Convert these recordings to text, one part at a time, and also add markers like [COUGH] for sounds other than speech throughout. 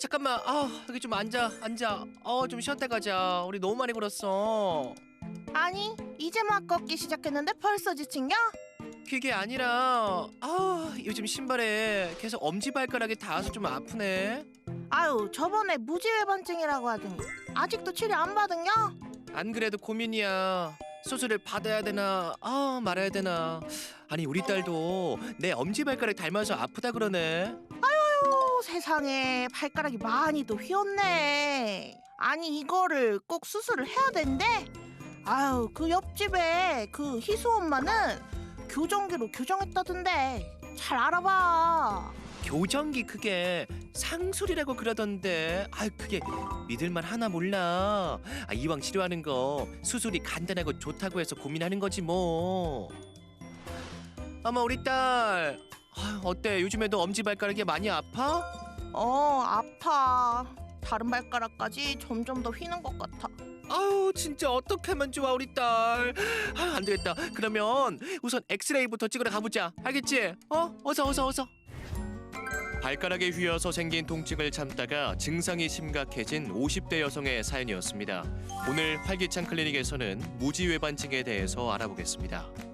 잠깐만. 아, 여기 좀 앉아, 앉아. 어, 좀 쉬었다 가자. 우리 너무 많이 걸었어. 아니 이제 막 걷기 시작했는데 벌써 지친겨? 그게 아니라, 아, 요즘 신발에 계속 엄지 발가락이 닿아서 좀 아프네. 아유 저번에 무지외반증이라고 하더니 아직도 치료 안 받은겨? 안 그래도 고민이야. 수술을 받아야 되나, 아, 말아야 되나. 아니, 우리 딸도 내 엄지 발가락 닮아서 아프다 그러네. 아유 세상에 발가락이 많이 또 휘었네. 아니 이거를 꼭 수술을 해야 된대? 아유 그 옆집에 그 희수 엄마는 교정기로 교정했다던데. 잘 알아봐. 교정기 그게 상술이라고 그러던데. 아 그게 믿을만 하나 몰라. 아, 이왕 치료하는 거 수술이 간단하고 좋다고 해서 고민하는 거지 뭐. 어머 우리 딸 아, 어때 요즘에도 엄지발가락이 많이 아파? 어 아파 다른 발가락까지 점점 더 휘는 것 같아 아우 진짜 어떻게 하면 좋아 우리 딸 아, 안 되겠다 그러면 우선 엑스레이부터 찍으러 가보자 알겠지? 어? 어서 어서 어서 발가락에 휘어서 생긴 통증을 참다가 증상이 심각해진 50대 여성의 사연이었습니다. 오늘 활기찬 클리닉에서는 무지외반증에 대해서 알아보겠습니다.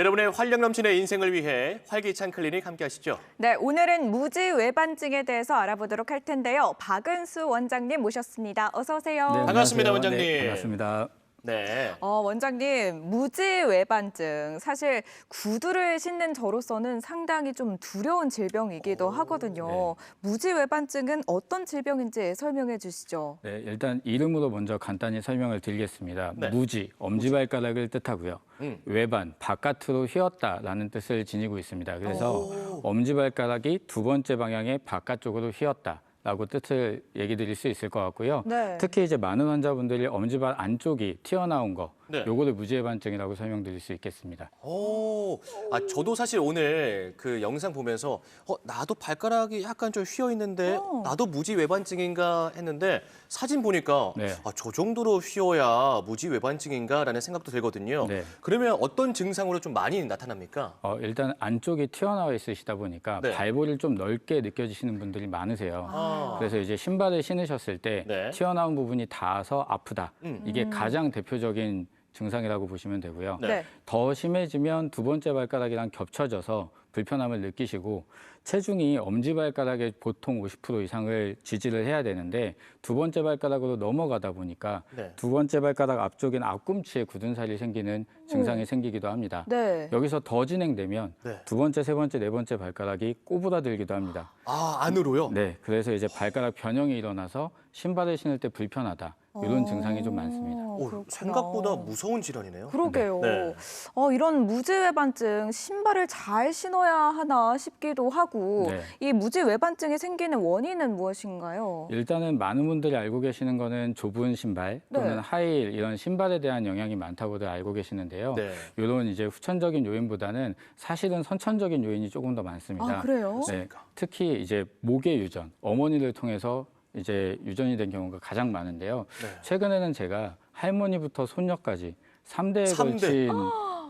여러분의 활력 넘치는 인생을 위해 활기찬 클리닉 함께 하시죠. 네, 오늘은 무지 외반증에 대해서 알아보도록 할 텐데요. 박은수 원장님 모셨습니다. 어서 오세요. 네, 반갑습니다. 원장님. 네, 반갑습니다. 네. 어, 원장님, 무지 외반증. 사실 구두를 신는 저로서는 상당히 좀 두려운 질병이기도 오, 하거든요. 무지 외반증은 어떤 질병인지 설명해 주시죠. 네, 일단 이름으로 먼저 간단히 설명을 드리겠습니다. 네. 무지, 엄지발가락을 뜻하고요. 음. 외반, 바깥으로 휘었다라는 뜻을 지니고 있습니다. 그래서 오. 엄지발가락이 두 번째 방향의 바깥쪽으로 휘었다. 라고 뜻을 얘기 드릴 수 있을 것 같고요. 네. 특히 이제 많은 환자분들이 엄지발 안쪽이 튀어나온 거, 네. 요거를 무지해반증이라고 설명드릴 수 있겠습니다. 오, 아 저도 사실 오늘 그 영상 보면서 어 나도 발가락이 약간 좀 휘어 있는데 어. 나도 무지 외반증인가 했는데 사진 보니까 네. 아저 정도로 휘어야 무지 외반증인가라는 생각도 들거든요. 네. 그러면 어떤 증상으로 좀 많이 나타납니까? 어, 일단 안쪽이 튀어나와 있으시다 보니까 네. 발볼이 좀 넓게 느껴지시는 분들이 많으세요. 아. 그래서 이제 신발을 신으셨을 때 네. 튀어나온 부분이 닿아서 아프다. 음. 이게 가장 대표적인 증상이라고 보시면 되고요. 네. 네. 더 심해지면 두 번째 발가락이랑 겹쳐져서 불편함을 느끼시고 체중이 엄지 발가락의 보통 50% 이상을 지지를 해야 되는데 두 번째 발가락으로 넘어가다 보니까 네. 두 번째 발가락 앞쪽엔 앞꿈치에 굳은 살이 생기는 증상이 생기기도 합니다. 네. 여기서 더 진행되면 네. 두 번째, 세 번째, 네 번째 발가락이 꼬부라들기도 합니다. 아 안으로요? 네, 그래서 이제 발가락 변형이 일어나서 신발을 신을 때 불편하다 이런 어, 증상이 좀 많습니다. 오, 그렇구나. 생각보다 무서운 질환이네요. 그러게요. 네. 어, 이런 무지 외반증 신발을 잘 신어야 하나 싶기도 하고 네. 이 무지 외반증이 생기는 원인은 무엇인가요? 일단은 많은 분들이 알고 계시는 거는 좁은 신발 또는 네. 하이힐 이런 신발에 대한 영향이 많다고들 알고 계시는데요. 네. 이런 이제 후천적인 요인보다는 사실은 선천적인 요인이 조금 더 많습니다. 아, 그래요? 네, 특히 이제 목의 유전, 어머니를 통해서 이제 유전이 된 경우가 가장 많은데요. 네. 최근에는 제가 할머니부터 손녀까지 삼대에 삼 대. 걸친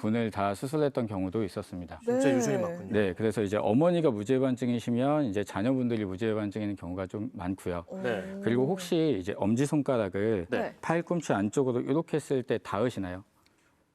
분을 다 수술했던 경우도 있었습니다. 진짜 네. 유전이 맞군요. 네, 그래서 이제 어머니가 무지해반증이시면 이제 자녀분들이 무지해반증인 경우가 좀 많고요. 네. 오. 그리고 혹시 이제 엄지 손가락을 네. 팔꿈치 안쪽으로 이렇게 쓸 때 닿으시나요?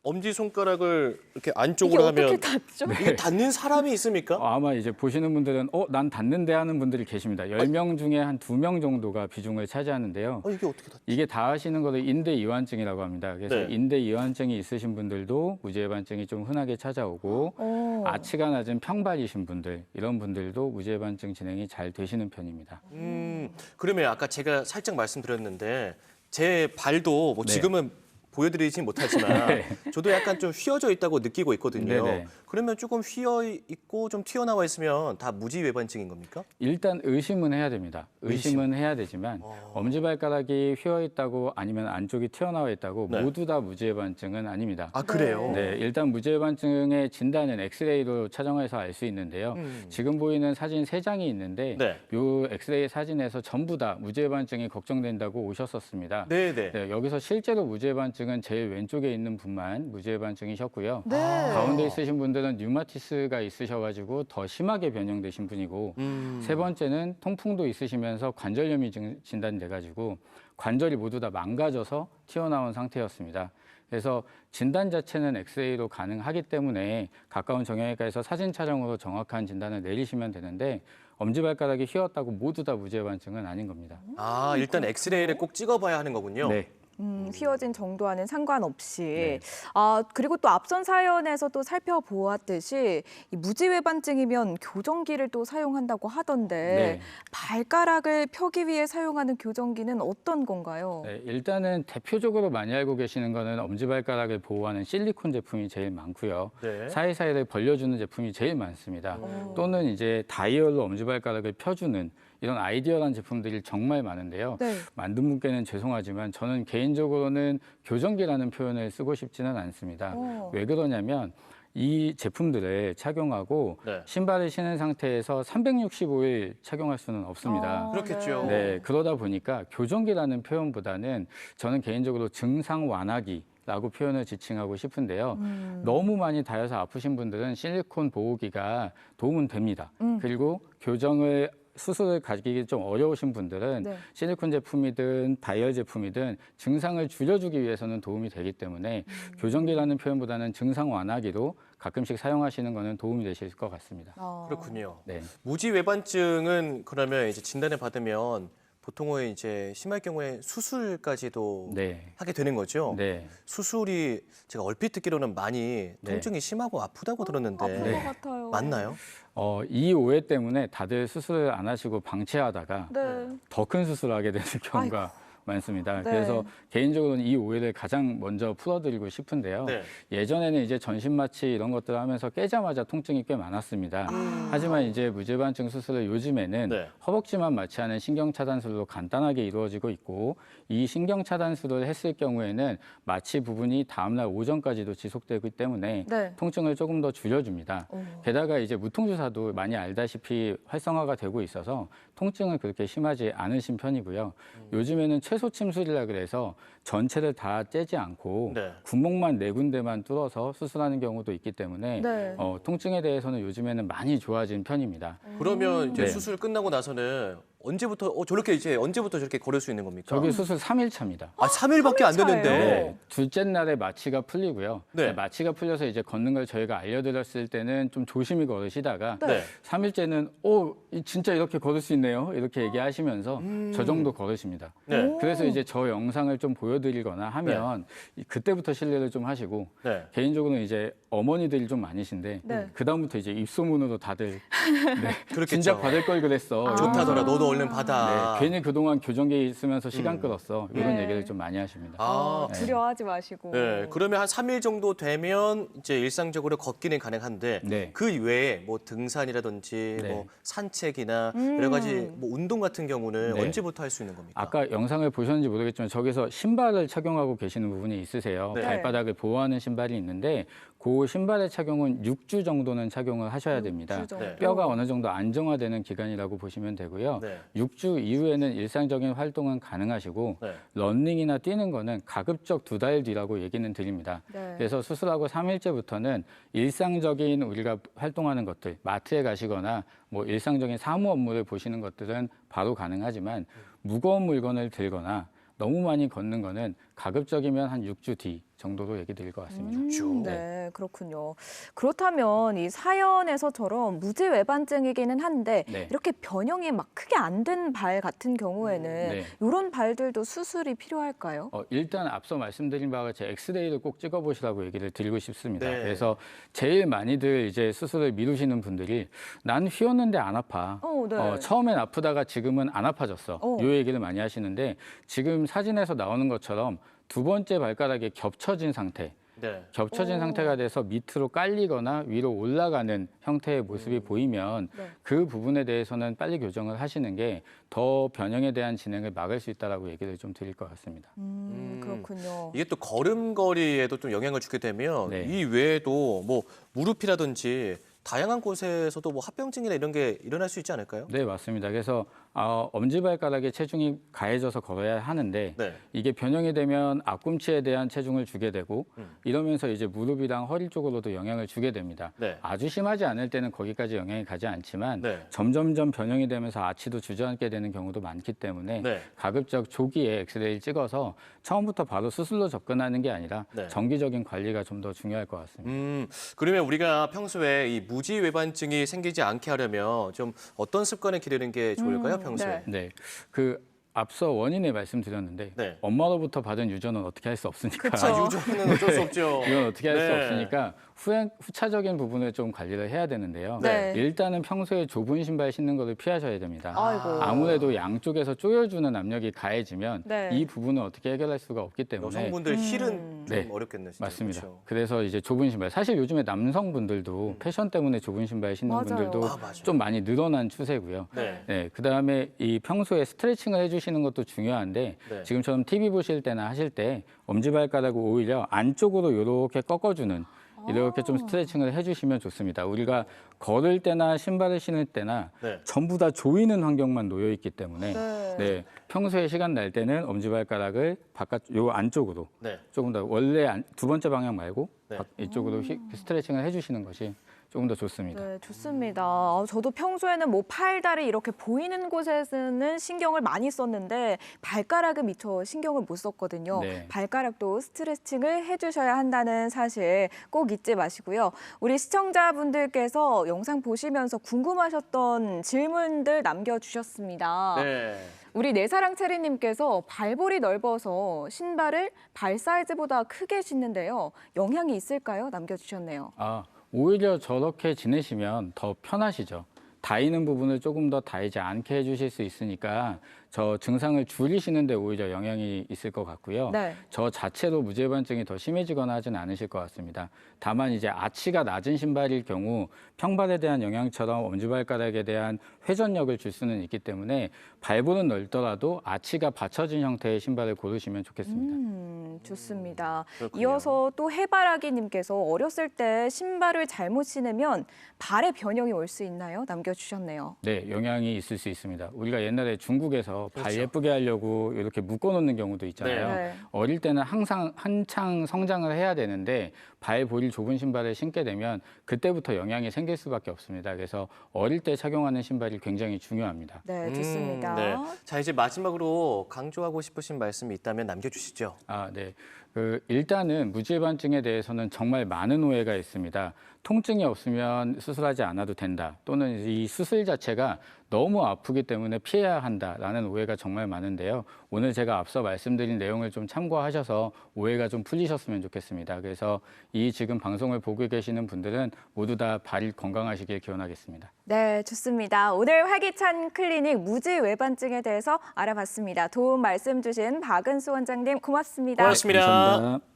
엄지 손가락을 이렇게 이게 안쪽으로 어떻게 하면 닿죠? 이게 닿는 사람이 있습니까? 어, 아마 이제 보시는 분들은 어, 난 닿는데 하는 분들이 계십니다. 열 명 중에 한 두 명 정도가 비중을 차지하는데요. 어, 이게 어떻게 닿? 이게 닿으시는 거를 인대 이완증이라고 합니다. 그래서 네. 인대 이완증이 있으신 분들도 무지해반증이 좀 흔하게 찾아오고 어. 아치가 낮은 평발이신 분들 이런 분들도 무지해반증 진행이 잘 되시는 편입니다. 음, 그러면 아까 제가 살짝 말씀드렸는데 제 발도 뭐 네. 지금은 보여드리진 못하지만 [LAUGHS] 네. 저도 약간 좀 휘어져 있다고 느끼고 있거든요. 네네. 그러면 조금 휘어 있고 좀 튀어나와 있으면 다 무지 외반증인 겁니까? 일단 의심은 해야 됩니다. 의심은 해야 되지만 어. 엄지발가락이 휘어 있다고 아니면 안쪽이 튀어나와 있다고 네. 모두 다 무지해반증은 아닙니다. 아 그래요? 네, 일단 무지해반증의 진단은 엑스레이로 촬영해서 알 수 있는데요. 음. 지금 보이는 사진 세 장이 있는데 네. 요 엑스레이 사진에서 전부 다 무지해반증이 걱정된다고 오셨었습니다. 네네. 네, 여기서 실제로 무지해반증은 외 반증은 제일 왼쪽에 있는 분만 무지 외반증이셨고요. 네. 가운데 있으신 분들은 류마티스가 있으셔가지고 더 심하게 변형되신 분이고 음. 세 번째는 통풍도 있으시면서 관절염이 증- 진단돼가지고 관절이 모두 다 망가져서 튀어나온 상태였습니다. 그래서 진단 자체는 엑스레이로 가능하기 때문에 가까운 정형외과에서 사진 촬영으로 정확한 진단을 내리시면 되는데 엄지발가락이 휘었다고 모두 다 무죄 반증은 아닌 겁니다. 아 일단 엑스레이를 꼭 찍어봐야 하는 거군요. 네. 음, 휘어진 정도와는 상관없이. 네. 아, 그리고 또 앞선 사연에서 또 살펴보았듯이 이 무지외반증이면 교정기를 또 사용한다고 하던데 네. 발가락을 펴기 위해 사용하는 교정기는 어떤 건가요? 네, 일단은 대표적으로 많이 알고 계시는 거는 엄지발가락을 보호하는 실리콘 제품이 제일 많고요. 네. 사이사이를 벌려주는 제품이 제일 많습니다. 어. 또는 이제 다이얼로 엄지발가락을 펴주는 이런 아이디어란 제품들이 정말 많은데요. 네. 만든 분께는 죄송하지만 저는 개인적으로는 교정기라는 표현을 쓰고 싶지는 않습니다. 어. 왜 그러냐면 이 제품들을 착용하고 네. 신발을 신은 상태에서 365일 착용할 수는 없습니다. 아, 그렇겠죠. 네, 그러다 보니까 교정기라는 표현보다는 저는 개인적으로 증상 완화기 라고 표현을 지칭하고 싶은데요. 음. 너무 많이 닿여서 아프신 분들은 실리콘 보호기가 도움은 됩니다. 음. 그리고 교정을 수술을 가기가 좀 어려우신 분들은 네. 실리콘 제품이든 다이얼 제품이든 증상을 줄여주기 위해서는 도움이 되기 때문에 음. 교정기라는 표현보다는 증상 완화기로 가끔씩 사용하시는 거는 도움이 되실 것 같습니다. 어. 그렇군요. 네. 무지 외반증은 그러면 이제 진단을 받으면 보통은 이제 심할 경우에 수술까지도 네. 하게 되는 거죠. 네. 수술이 제가 얼핏 듣기로는 많이 네. 통증이 심하고 아프다고 들었는데 아픈 네. 것 같아요. 맞나요? 어, 이 오해 때문에 다들 수술을 안 하시고 방치하다가 네. 더 큰 수술을 하게 되는 경우가 많습니다. 네. 그래서 개인적으로는 이 오해를 가장 먼저 풀어드리고 싶은데요. 네. 예전에는 이제 전신마취 이런 것들을 하면서 깨자마자 통증이 꽤 많았습니다. 하지만 이제 무죄반증 수술을 요즘에는 네. 허벅지만 마취하는 신경차단술로 간단하게 이루어지고 있고 이 신경차단술을 했을 경우에는 마취 부분이 다음날 오전까지도 지속되기 때문에 네. 통증을 조금 더 줄여줍니다. 오. 게다가 이제 무통주사도 많이 알다시피 활성화가 되고 있어서 통증은 그렇게 심하지 않으신 편이고요. 요즘에는 최소 침술이라 그래서 전체를 다 째지 않고 네. 구멍만 네 군데만 뚫어서 수술하는 경우도 있기 때문에 네. 어, 통증에 대해서는 요즘에는 많이 좋아진 편입니다. 그러면 이제 네. 수술 끝나고 나서는 언제부터 어, 저렇게 이제 언제부터 저렇게 걸을 수 있는 겁니까? 저게 수술 3일 차입니다. 아 3일밖에 안? 됐는데. 네. 둘째 날에 마취가 풀리고요. 네. 마취가 풀려서 이제 걷는 걸 저희가 알려드렸을 때는 좀 조심히 걸으시다가 네. 삼일째는 오, 이 진짜 이렇게 걸을 수 있네요. 이렇게 얘기하시면서 음. 저 정도 걸으십니다. 네. 오. 그래서 이제 저 영상을 좀 보여드리거나 하면 이- 그때부터 신뢰를 좀 하시고 네. 개인적으로는 이제 어머니들이 좀 많으신데 네. 그다음부터 이제 입소문으로 다들 [LAUGHS] 네. 진작 받을 걸 그랬어. 아. 좋다더라. 너도 얼른 받아. 네, 괜히 그동안 교정기에 있으면서 시간 음. 끌었어. 이런 네. 얘기를 좀 많이 하십니다. 아, 어, 두려워하지 마시고. 네. 그러면 한 3일 정도 되면 이제 일상적으로 걷기는 가능한데 네. 그 외에 뭐 등산이라든지 네. 뭐 산책이나 음. 여러 가지 뭐 운동 같은 경우는 네. 언제부터 할 수 있는 겁니까? 아까 영상을 보셨는지 모르겠지만 저기서 신발을 착용하고 계시는 부분이 있으세요. 네. 발바닥을 보호하는 신발이 있는데 그 신발의 착용은 6주 정도는 착용을 하셔야 됩니다. 주 정도. 네. 뼈가 어느 정도 안정화되는 기간이라고 보시면 되고요. 네. 6주 이후에는 일상적인 활동은 가능하시고 네. 런닝이나 뛰는 거는 가급적 두 달 뒤라고 얘기는 드립니다. 네. 그래서 수술하고 3일째부터는 일상적인 우리가 활동하는 것들, 마트에 가시거나 뭐 일상적인 사무 업무를 보시는 것들은 바로 가능하지만 무거운 물건을 들거나 너무 많이 걷는 거는 가급적이면 한 6주 뒤 정도로 얘기 드릴 것 같습니다. 음, 쭉. 네, 그렇군요. 그렇다면 이 사연에서처럼 무지 외반증이기는 한데 네. 이렇게 변형이 막 크게 안 된 발 같은 경우에는 네. 이런 발들도 수술이 필요할까요? 어, 일단 앞서 말씀드린 바와 같이 엑스레이를 꼭 찍어보시라고 얘기를 드리고 싶습니다. 네. 그래서 제일 많이들 이제 수술을 미루시는 분들이 난 휘었는데 안 아파. 어, 네. 어, 처음엔 아프다가 지금은 안 아파졌어. 어. 이 얘기를 많이 하시는데 지금 사진에서 나오는 것처럼 두 번째 발가락이 겹쳐진 상태. 네. 겹쳐진 오. 상태가 돼서 밑으로 깔리거나 위로 올라가는 형태의 모습이 음. 보이면 네. 그 부분에 대해서는 빨리 교정을 하시는 게 더 변형에 대한 진행을 막을 수 있다라고 얘기를 좀 드릴 것 같습니다. 음, 음. 그렇군요. 이게 또 걸음걸이에도 좀 영향을 주게 되면 네. 이 외에도 뭐 무릎이라든지 다양한 곳에서도 뭐 합병증이나 이런 게 일어날 수 있지 않을까요? 네, 맞습니다. 그래서 어, 엄지발가락에 체중이 가해져서 걸어야 하는데 네. 이게 변형이 되면 앞꿈치에 대한 체중을 주게 되고 음. 이러면서 이제 무릎이랑 허리 쪽으로도 영향을 주게 됩니다. 네. 아주 심하지 않을 때는 거기까지 영향이 가지 않지만 네. 점점점 변형이 되면서 아치도 주저앉게 되는 경우도 많기 때문에 네. 가급적 조기에 엑스레이를 찍어서 처음부터 바로 수술로 접근하는 게 아니라 네. 정기적인 관리가 좀 더 중요할 것 같습니다. 음, 그러면 우리가 평소에 이 무지외반증이 생기지 않게 하려면 좀 어떤 습관을 기르는 게 좋을까요, 음, 평소에? 네. 네, 그 앞서 원인을 말씀드렸는데 네. 엄마로부터 받은 유전은 어떻게 할 수 없으니까 그쵸. 아, 유전은 어쩔 수 [LAUGHS] 없죠. 이건 어떻게 할 수 네. 없으니까 후행, 후차적인 부분을 좀 관리를 해야 되는데요. 네. 일단은 평소에 좁은 신발 신는 것을 피하셔야 됩니다. 아이고. 아무래도 양쪽에서 조여주는 압력이 가해지면 네. 이 부분을 어떻게 해결할 수가 없기 때문에 여성분들 음. 힐은 좀 네. 어렵겠네, 진짜. 맞습니다. 그렇죠? 그래서 이제 좁은 신발. 사실 요즘에 남성분들도 패션 때문에 좁은 신발 신는 맞아요. 분들도 아, 맞아요. 좀 많이 늘어난 추세고요. 네. 네, 그 다음에 이 평소에 스트레칭을 해주시는 것도 중요한데 네. 지금처럼 TV 보실 때나 하실 때 엄지발가락을 오히려 안쪽으로 이렇게 꺾어주는 이렇게 좀 스트레칭을 해주시면 좋습니다. 우리가 걸을 때나 신발을 신을 때나 네. 전부 다 조이는 환경만 놓여 있기 때문에 네. 네, 평소에 시간 날 때는 엄지발가락을 바깥 요 안쪽으로 네. 조금 더 원래 안- 두 번째 방향 말고 네. 밖- 이쪽으로 히- 스트레칭을 해주시는 것이 조금 더 좋습니다. 네, 좋습니다. 아, 저도 평소에는 뭐 팔, 다리 이렇게 보이는 곳에서는 신경을 많이 썼는데 발가락은 미처 신경을 못 썼거든요. 네. 발가락도 스트레칭을 해주셔야 한다는 사실 꼭 잊지 마시고요. 우리 시청자분들께서 영상 보시면서 궁금하셨던 질문들 남겨주셨습니다. 네. 우리 내사랑 체리님께서 발볼이 넓어서 신발을 발 사이즈보다 크게 신는데요. 영향이 있을까요? 남겨주셨네요. 아, 오히려 저렇게 지내시면 더 편하시죠. 다이는 부분을 조금 더 다이지 않게 해주실 수 있으니까 저 증상을 줄이시는데 오히려 영향이 있을 것 같고요. 네. 저 자체로 무제반증이 더 심해지거나 하진 않으실 것 같습니다. 다만 이제 아치가 낮은 신발일 경우 평발에 대한 영향처럼 엄지발가락에 대한 회전력을 줄 수는 있기 때문에 발볼은 넓더라도 아치가 받쳐진 형태의 신발을 고르시면 좋겠습니다. 음, 좋습니다. 그렇군요. 이어서 또 해바라기님께서 어렸을 때 신발을 잘못 신으면 발에 변형이 올 수 있나요? 남겨주셨네요. 네, 영향이 있을 수 있습니다. 우리가 옛날에 중국에서 발 그렇죠. 예쁘게 하려고 이렇게 묶어 놓는 경우도 있잖아요. 네. 어릴 때는 항상 한창 성장을 해야 되는데 발 볼이 좁은 신발을 신게 되면 그때부터 영향이 생길 수밖에 없습니다. 그래서 어릴 때 착용하는 신발이 굉장히 중요합니다. 네, 음, 좋습니다. 네. 자, 이제 마지막으로 강조하고 싶으신 말씀이 있다면 남겨주시죠. 아, 네. 그 일단은 무질반증에 대해서는 정말 많은 오해가 있습니다. 통증이 없으면 수술하지 않아도 된다. 또는 이 수술 자체가 너무 아프기 때문에 피해야 한다라는 오해가 정말 많은데요. 오늘 제가 앞서 말씀드린 내용을 좀 참고하셔서 오해가 좀 풀리셨으면 좋겠습니다. 그래서 이 지금 방송을 보고 계시는 분들은 모두 다 발이 건강하시길 기원하겠습니다. 네, 좋습니다. 오늘 활기찬 클리닉 무지 외반증에 대해서 알아봤습니다. 도움 말씀 주신 박은수 원장님 고맙습니다. 고맙습니다. 감사합니다.